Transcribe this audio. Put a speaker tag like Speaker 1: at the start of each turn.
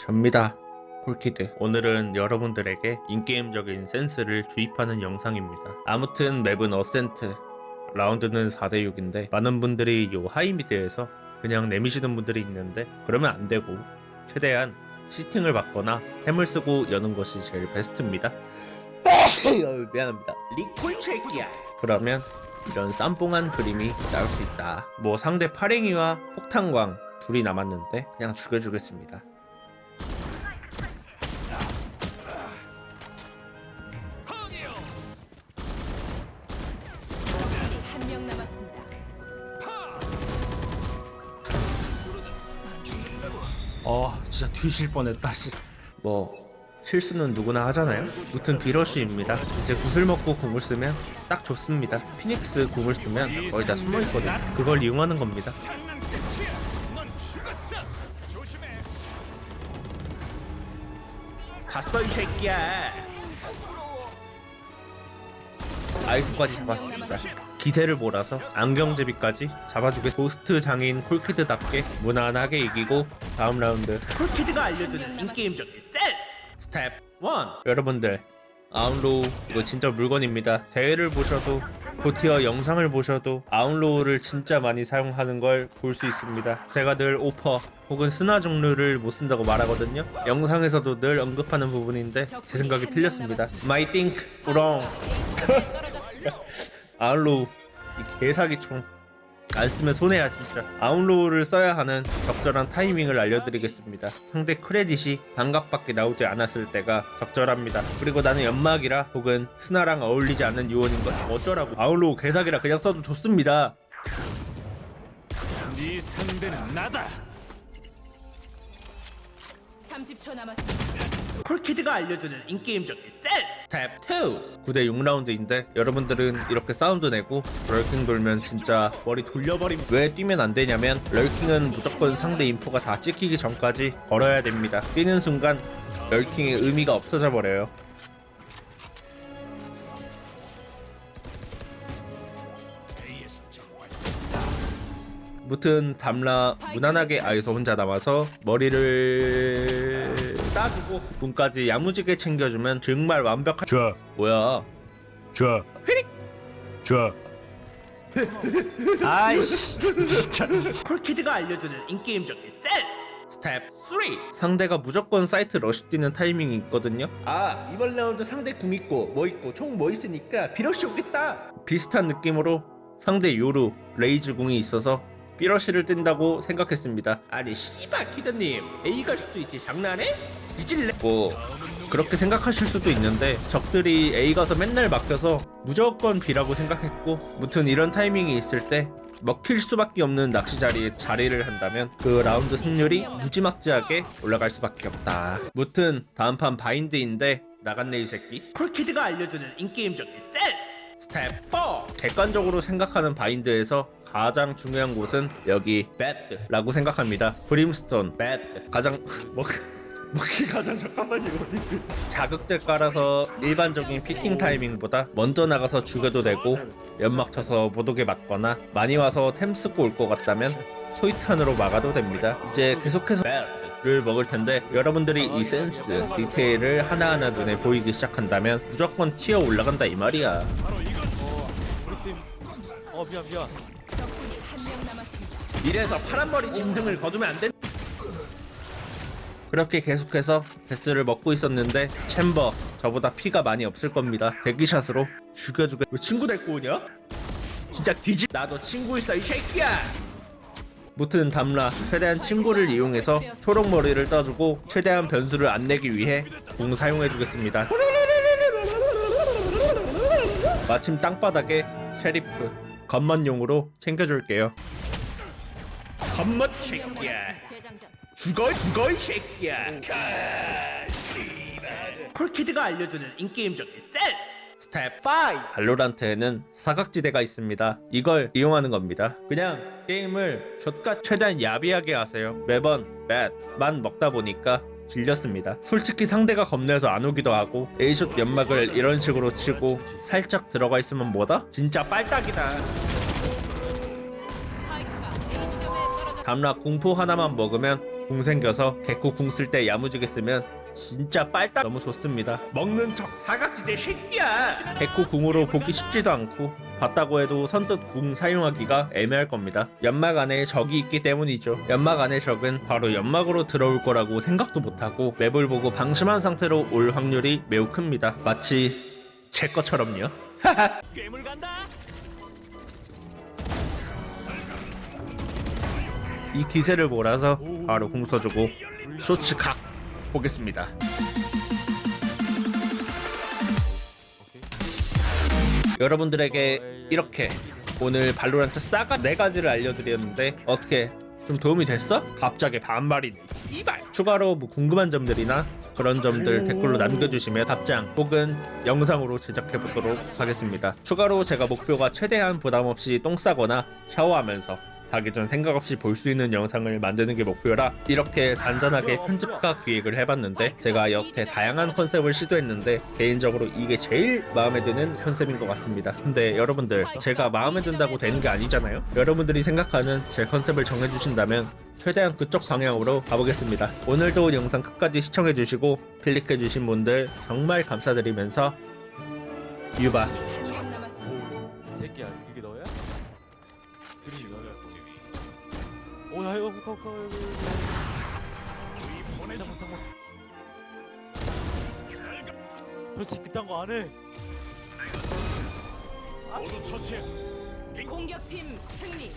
Speaker 1: 접니다. 콜키드. 오늘은 여러분들에게 인게임적인 센스를 주입하는 영상입니다. 아무튼 맵은 어센트. 라운드는 4대6인데 많은 분들이 요 하이미드에서 그냥 내미시는 분들이 있는데 그러면 안 되고 최대한 시팅을 받거나 템을 쓰고 여는 것이 제일 베스트입니다. 미안합니다. 리콜 체크야. 그러면 이런 쌈뽕한 그림이 나올 수 있다. 뭐 상대 파랭이와 폭탄광 둘이 남았는데 그냥 죽여주겠습니다.
Speaker 2: 명 남았습니다.
Speaker 3: 어 진짜 뒤질 뻔했다 씨.
Speaker 1: 뭐 실수는 누구나 하잖아요. 무튼 비러쉬입니다. 이제 구슬 먹고 궁을 쓰면 딱 좋습니다. 피닉스 궁을 쓰면 거의 다 숨어 있거든요. 그걸 이용하는 겁니다. 봤어 이 새끼야. 아이스까지 잡았습니다. 기세를 몰아서 안경제비까지 잡아주게 고스트 장인 콜키드답게 무난하게 이기고 다음 라운드. 콜키드가 알려주는 인게임적인 센스! 스텝 1 여러분들 아웃로우 이거 진짜 물건입니다. 대회를 보셔도 고티어 영상을 보셔도 아웃로우를 진짜 많이 사용하는 걸 볼 수 있습니다. 제가 늘 오퍼 혹은 스나 종류를 못 쓴다고 말하거든요. 영상에서도 늘 언급하는 부분인데 제 생각이 틀렸습니다. My think wrong 아웃로우. 이 개사기총. 안 쓰면 손해야 진짜. 아웃로우를 써야 하는 적절한 타이밍을 알려드리겠습니다. 상대 크레딧이 반갑밖에 나오지 않았을 때가 적절합니다. 그리고 나는 연막이라 혹은 스나랑 어울리지 않는 요원인 것 어쩌라고. 아웃로우 개사기라 그냥 써도 좋습니다.
Speaker 3: 네 상대는 나다.
Speaker 2: 30초 남았습니다.
Speaker 1: 콜키드가 알려주는 인게임적인 센스 스텝 2 9대 6라운드인데 여러분들은 이렇게 사운드 내고 럴킹 돌면 진짜 머리 돌려버림. 왜 뛰면 안 되냐면 럴킹은 무조건 상대 인포가 다 찍히기 전까지 걸어야 됩니다. 뛰는 순간 럴킹의 의미가 없어져 버려요. 무튼 담라 무난하게 아이서 혼자 남아서 머리를 따주고 눈까지 야무지게 챙겨주면 정말 완벽한
Speaker 3: 자,
Speaker 1: 뭐야?
Speaker 3: 자, 자. 아이씨, 진짜.
Speaker 1: 콜키드가 알려주는 인게임적인 센스. 스텝 3 상대가 무조건 사이트 러쉬 뛰는 타이밍이 있거든요. 아 이번 라운드 상대 궁 있고 뭐 있고 총 뭐 있으니까 비러쉬 오겠다. 비슷한 느낌으로 상대 요루 레이즈 궁이 있어서 비러쉬를 뜬다고 생각했습니다 아니 씨발 키드님 A 갈 수도 있지 장난해? 뒤질래? 뭐 그렇게 생각하실 수도 있는데 적들이 A 가서 맨날 막혀서 무조건 B라고 생각했고 무튼 이런 타이밍이 있을 때 먹힐 수밖에 없는 낚시 자리에 자리를 한다면 그 라운드 승률이 무지막지하게 올라갈 수밖에 없다. 무튼 다음 판 바인드인데 나갔네 이 새끼. 콜키드가 알려주는 인게임적인 센스. 스텝 4. 객관적으로 생각하는 바인드에서 가장 중요한 곳은 여기 배드라고 생각합니다. 브림스톤 배드 가장 뭐 먹기 가장 적합한 이거니 자극제 깔아서 일반적인 피킹 타이밍보다 먼저 나가서 죽여도 되고 연막 쳐서 못 오게 맞거나 많이 와서 템 쓰고 올 것 같다면 소이탄으로 막아도 됩니다 이제 계속해서 를 먹을 텐데 여러분들이 이 센스 디테일을 하나하나 눈에 보이기 시작한다면 무조건 티어 올라간다 이 말이야.
Speaker 3: 어 미안 미안.
Speaker 2: 적군이 한 명 남았습니다.
Speaker 1: 이래서 파란머리 짐승을 거두면 안 된. 그렇게 계속해서 데스를 먹고 있었는데 챔버 저보다 피가 많이 없을 겁니다. 대기샷으로 죽여주게. 왜 친구 데리고 오냐? 진짜 뒤집. 나도 친구 있어 이 새끼야. 무튼 담라 최대한 친구를 이용해서 초록 머리를 떠주고 최대한 변수를 안 내기 위해 공 사용해주겠습니다. 마침 땅바닥에 셰리프 겉만용으로 챙겨줄게요. 겉멋 새끼야. 죽어 죽어 이 새끼야. 콜키드가 알려주는 인게임적인 센스. 스텝 5 발로란트에는 사각지대가 있습니다. 이걸 이용하는 겁니다. 그냥 게임을 숏가 최대한 야비하게 하세요. 매번 맷만 먹다 보니까 질렸습니다. 솔직히 상대가 겁내서 안 오기도 하고 A숏 연막을 이런 식으로 치고 살짝 들어가 있으면 뭐다? 진짜 빨딱이다. 담라 궁포 하나만 먹으면 궁 생겨서 개코 궁쓸 때 야무지게 쓰면 진짜 빨딱 너무 좋습니다. 먹는 척 사각지대 새끼야. 개코 궁으로 보기 쉽지도 않고 봤다고 해도 선뜻 궁 사용하기가 애매할 겁니다. 연막 안에 적이 있기 때문이죠. 연막 안에 적은 바로 연막으로 들어올 거라고 생각도 못하고 맵을 보고 방심한 상태로 올 확률이 매우 큽니다. 마치 제 것처럼요.
Speaker 3: 괴물 간다.
Speaker 1: 이 기세를 몰아서 바로 공 써주고 쇼츠 각 보겠습니다. 여러분들에게 이렇게 오늘 발로란트 싸가 네 가지를 알려드렸는데 어떻게 좀 도움이 됐어? 갑자기 반말이네. 이발. 추가로 뭐 궁금한 점들이나 그런 점들 댓글로 남겨주시면 답장 혹은 영상으로 제작해 보도록 하겠습니다. 추가로 제가 목표가 최대한 부담 없이 똥 싸거나 샤워하면서 자기 전 생각 없이 볼 수 있는 영상을 만드는 게 목표라 이렇게 잔잔하게 편집과 기획을 해봤는데 제가 여태 다양한 컨셉을 시도했는데 개인적으로 이게 제일 마음에 드는 컨셉인 것 같습니다. 근데 여러분들 제가 마음에 든다고 되는 게 아니잖아요. 여러분들이 생각하는 제 컨셉을 정해주신다면 최대한 그쪽 방향으로 가보겠습니다. 오늘도 영상 끝까지 시청해주시고 클릭해주신 분들 정말 감사드리면서 유바
Speaker 3: 이거 이거 이거. 잠깐 잠깐. 너씨 그딴 거안 해.
Speaker 2: 공격팀 승리.